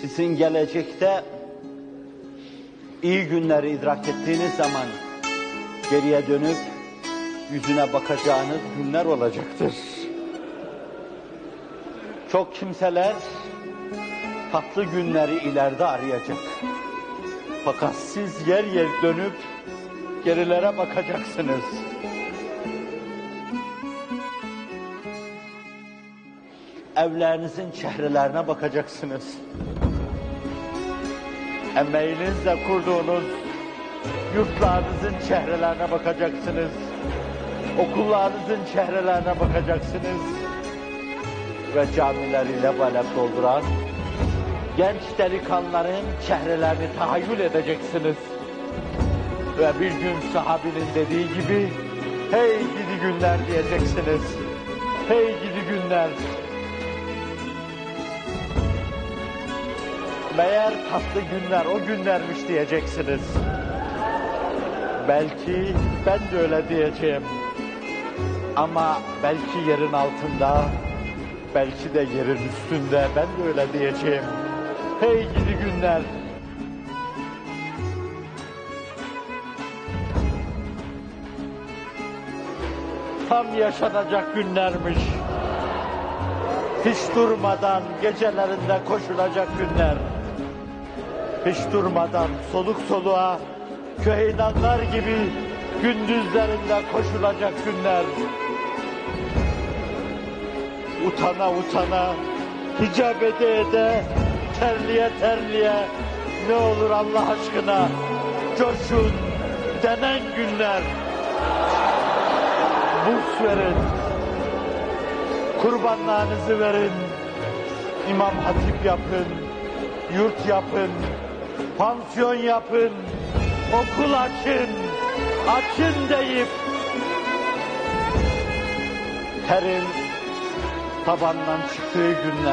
Sizin gelecekte iyi günleri idrak ettiğiniz zaman geriye dönüp yüzüne bakacağınız günler olacaktır. Çok kimseler tatlı günleri ileride arayacak. Fakat siz yer yer dönüp gerilere bakacaksınız. Evlerinizin çehrelerine bakacaksınız. Emeğinizle kurduğunuz yurtlarınızın çehrelerine bakacaksınız. Okullarınızın çehrelerine bakacaksınız. Ve camileriyle balep dolduran genç delikanlıların çehrelerini tahayyül edeceksiniz. Ve bir gün sahabinin dediği gibi, hey gidi günler diyeceksiniz. Hey gidi günler. Meğer tatlı günler o günlermiş diyeceksiniz. Belki ben de öyle diyeceğim. Ama belki yerin altında, belki de yerin üstünde ben de öyle diyeceğim. Hey gidi günler. Tam yaşanacak günlermiş. Hiç durmadan gecelerinde koşulacak günler. Hiç durmadan soluk soluğa köheydanlar gibi gündüzlerinde koşulacak günler. Utana utana, hicap ede ede, terliye terliye, ne olur Allah aşkına coşun denen günler. Burs verin, kurbanlarınızı verin, imam hatip yapın, yurt yapın, pansiyon yapın, okul açın, açın deyip terin tabandan çıktığı günler.